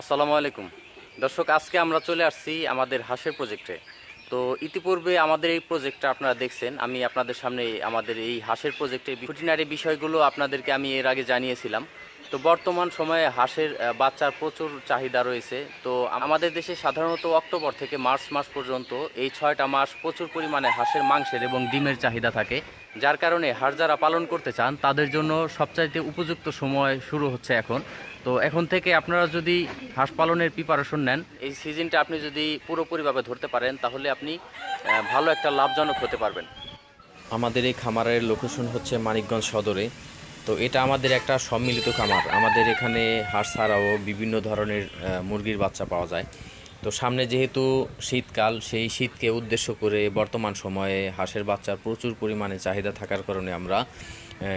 আসসালামু আলাইকুম। দর্শক, আজকে আমরা চলে আসছি আমাদের হাঁসের প্রজেক্টে তো ইতিপূর্বে আমাদের এই প্রজেক্টটা আপনারা দেখছেন, আমি আপনাদের সামনে আমাদের এই হাঁসের প্রজেক্টের খুঁটিনারি বিষয়গুলো আপনাদেরকে আমি এর আগে জানিয়েছিলাম। তো বর্তমান সময়ে হাঁসের বাচ্চার প্রচুর চাহিদা রয়েছে। তো আমাদের দেশে সাধারণত অক্টোবর থেকে মার্চ মাস পর্যন্ত এই ছয়টা মাস প্রচুর পরিমাণে হাঁসের মাংসের এবং ডিমের চাহিদা থাকে। যার কারণে হাঁস যারা পালন করতে চান, তাদের জন্য সবচাইতে উপযুক্ত সময় শুরু হচ্ছে এখন। তো এখন থেকে আপনারা যদি হাঁস পালনের প্রিপারেশন নেন, এই সিজনটা আপনি যদি পুরোপুরিভাবে ধরতে পারেন, তাহলে আপনি ভালো একটা লাভজনক হতে পারবেন। আমাদের এই খামারের লোকেশন হচ্ছে মানিকগঞ্জ সদরে। তো এটা আমাদের একটা সম্মিলিত খামার। আমাদের এখানে হাঁস ছাড়াও বিভিন্ন ধরনের মুরগির বাচ্চা পাওয়া যায়। তো সামনে যেহেতু শীতকাল, সেই শীতকে উদ্দেশ্য করে বর্তমান সময়ে হাঁসের বাচ্চার প্রচুর পরিমাণে চাহিদা থাকার কারণে আমরা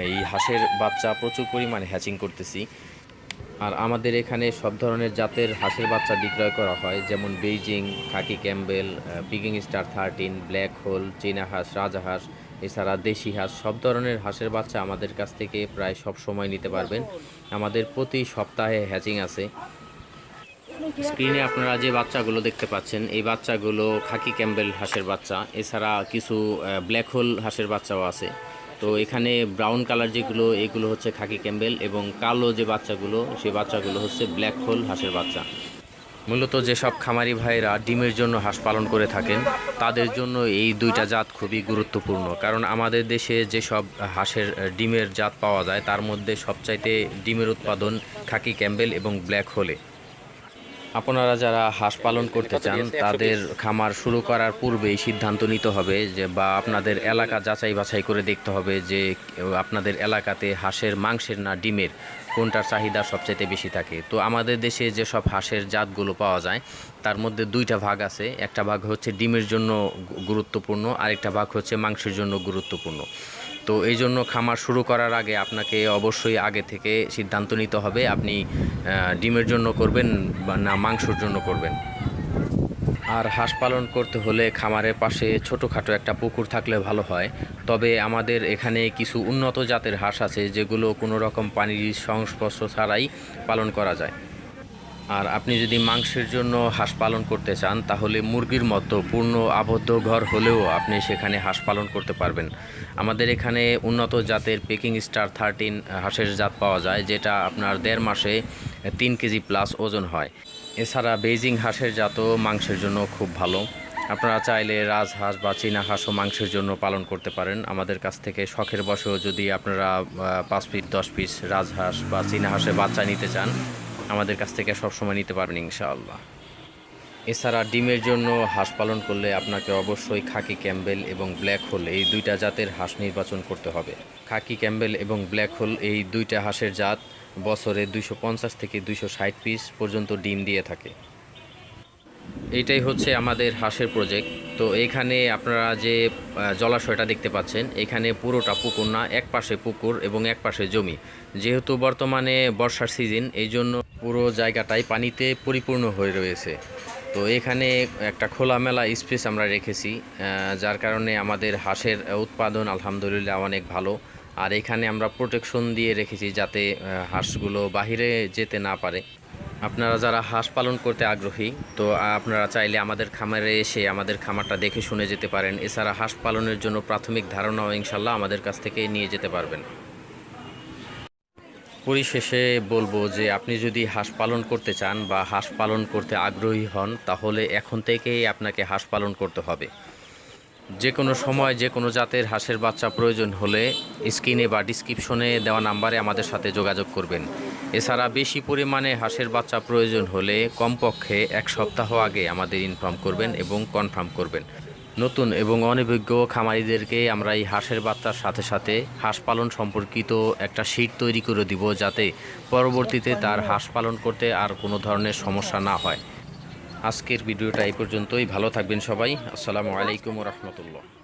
এই হাঁসের বাচ্চা প্রচুর পরিমাণে হ্যাচিং করতেছি। আর আমাদের এখানে সব ধরনের জাতের হাঁসের বাচ্চা বিক্রয় করা হয়, যেমন Beijing, khaki Campbell Peking star thirteen, black hole, চীনা হাঁস রাজহাঁস এছাড়া দেশি হাঁস, সব ধরনের হাঁসের বাচ্চা আমাদের কাছ থেকে প্রায় সব সময় নিতে পারবেন। আমাদের প্রতি সপ্তাহে হ্যাচিং আছে। স্ক্রিনে আপনারা যে বাচ্চাগুলো দেখতে পাচ্ছেন, এই বাচ্চাগুলো খাকি ক্যাম্বেল হাঁসের বাচ্চা, এছাড়া কিছু ব্ল্যাক হোল হাঁসের বাচ্চাও আছে। তো এখানে ব্রাউন কালার যেগুলো, এগুলো হচ্ছে খাকি ক্যাম্বেল এবং কালো যে বাচ্চাগুলো, সেই বাচ্চাগুলো হচ্ছে ব্ল্যাক হোল হাঁসের বাচ্চা। মূলত যেসব খামারি ভাইরা ডিমের জন্য হাঁস পালন করে থাকেন, তাদের জন্য এই দুইটা জাত খুবই গুরুত্বপূর্ণ। কারণ আমাদের দেশে যেসব হাঁসের ডিমের জাত পাওয়া যায়, তার মধ্যে সবচাইতে ডিমের উৎপাদন খাকি ক্যাম্বেল এবং ব্ল্যাক হোলে আপনারা যারা হাঁস পালন করতে চান, তাদের খামার শুরু করার পূর্বেই সিদ্ধান্ত নিতে হবে যে বা আপনাদের এলাকা যাচাই বাছাই করে দেখতে হবে যে আপনাদের এলাকাতে হাঁসের, মাংসের না ডিমের কোনটার চাহিদা সবচাইতে বেশি থাকে। তো আমাদের দেশে যেসব হাঁসের জাতগুলো পাওয়া যায়, তার মধ্যে দুইটা ভাগ আছে। একটা ভাগ হচ্ছে ডিমের জন্য গুরুত্বপূর্ণ, আরেকটা ভাগ হচ্ছে মাংসের জন্য গুরুত্বপূর্ণ। তো এই জন্য খামার শুরু করার আগে আপনাকে অবশ্যই আগে থেকে সিদ্ধান্ত নিতে হবে, আপনি ডিমের জন্য করবেন না, মাংসর জন্য করবেন। আর হাঁস পালন করতে হলে খামারের পাশে ছোটোখাটো একটা পুকুর থাকলে ভালো হয়। তবে আমাদের এখানে কিছু উন্নত জাতের হাঁস আছে যেগুলো কোনো রকম পানির সংস্পর্শ ছাড়াই পালন করা যায়। আর আপনি যদি মাংসের জন্য হাঁস পালন করতে চান, তাহলে মুরগির মতো পূর্ণ আবদ্ধ ঘর হলেও আপনি সেখানে হাঁস পালন করতে পারবেন। আমাদের এখানে উন্নত জাতের পেকিং স্টার থার্টিন হাঁসের জাত পাওয়া যায়, যেটা আপনার দেড় মাসে তিন কেজি প্লাস ওজন হয়। এছাড়া বেইজিং হাঁসের জাতও মাংসের জন্য খুব ভালো। আপনারা চাইলে রাজহাঁস বা চীনা হাঁসও মাংসের জন্য পালন করতে পারেন। আমাদের কাছ থেকে শখের বসেও যদি আপনারা পাঁচ পিস দশ পিস রাজহাঁস বা চীনা হাঁসের বাচ্চা নিতে চান আমাদের কাছ থেকে সবসময় নিতে পারবেন ইনশাআল্লাহ। এছাড়া ডিমের জন্য হাঁস পালন করলে আপনাকে অবশ্যই খাকি ক্যাম্বেল এবং ব্ল্যাক হোল এই দুইটা জাতের হাঁস নির্বাচন করতে হবে। খাকি ক্যাম্বেল এবং ব্ল্যাক হোল এই দুইটা হাঁসের জাত বছরে দুইশো পঞ্চাশ থেকে দুইশো ষাট পিস পর্যন্ত ডিম দিয়ে থাকে। এইটাই হচ্ছে আমাদের হাঁসের প্রজেক্ট তো এখানে আপনারা যে জলাশয়টা দেখতে পাচ্ছেন, এখানে পুরোটা পুকুর না, এক পাশে পুকুর এবং এক পাশে জমি। যেহেতু বর্তমানে বর্ষার সিজন এই জন্য পুরো জায়গাটাই পানিতে পরিপূর্ণ হয়ে রয়েছে। তো এখানে একটা খোলামেলা স্পেস আমরা রেখেছি যার কারণে আমাদের হাঁসের উৎপাদন আলহামদুলিল্লাহ অনেক ভালো। আর এখানে আমরা প্রোটেকশন দিয়ে রেখেছি যাতে হাঁসগুলো বাহিরে যেতে না পারে। আপনারা যারা হাঁস পালন করতে আগ্রহী, তো আপনারা চাইলে আমাদের খামারে এসে আমাদের খামারটা দেখে শুনে যেতে পারেন। এছাড়া হাঁস পালনের জন্য প্রাথমিক ধারণাও ইনশাল্লাহ আমাদের কাছ থেকে নিয়ে যেতে পারবেন। পরিশেষে বলব যে আপনি যদি হাঁস পালন করতে চান বা হাঁস পালন করতে আগ্রহী হন, তাহলে এখন থেকেই আপনাকে হাঁস পালন করতে হবে। যে কোনো সময় যে কোনো জাতের হাঁসের বাচ্চা প্রয়োজন হলে স্ক্রিনে বা ডিসক্রিপশনে দেওয়া নাম্বারে আমাদের সাথে যোগাযোগ করবেন। এছাড়া বেশি পরিমাণে হাঁসের বাচ্চা প্রয়োজন হলে কমপক্ষে এক সপ্তাহ আগে আমাদের ইনফর্ম করবেন এবং কনফার্ম করবেন। নতুন এবং অনভিজ্ঞ খামারিদেরকে আমরা এই হাঁসের বাচ্চার সাথে সাথে হাঁস পালন সম্পর্কিত একটা শীট তৈরি করে দিব যাতে পরবর্তীতে তার হাঁস পালন করতে আর কোনো ধরনের সমস্যা না হয়। আজকের ভিডিওটা এই পর্যন্তই। ভালো থাকবেন সবাই। আসসালামু আলাইকুম রহমতুল্লাহ।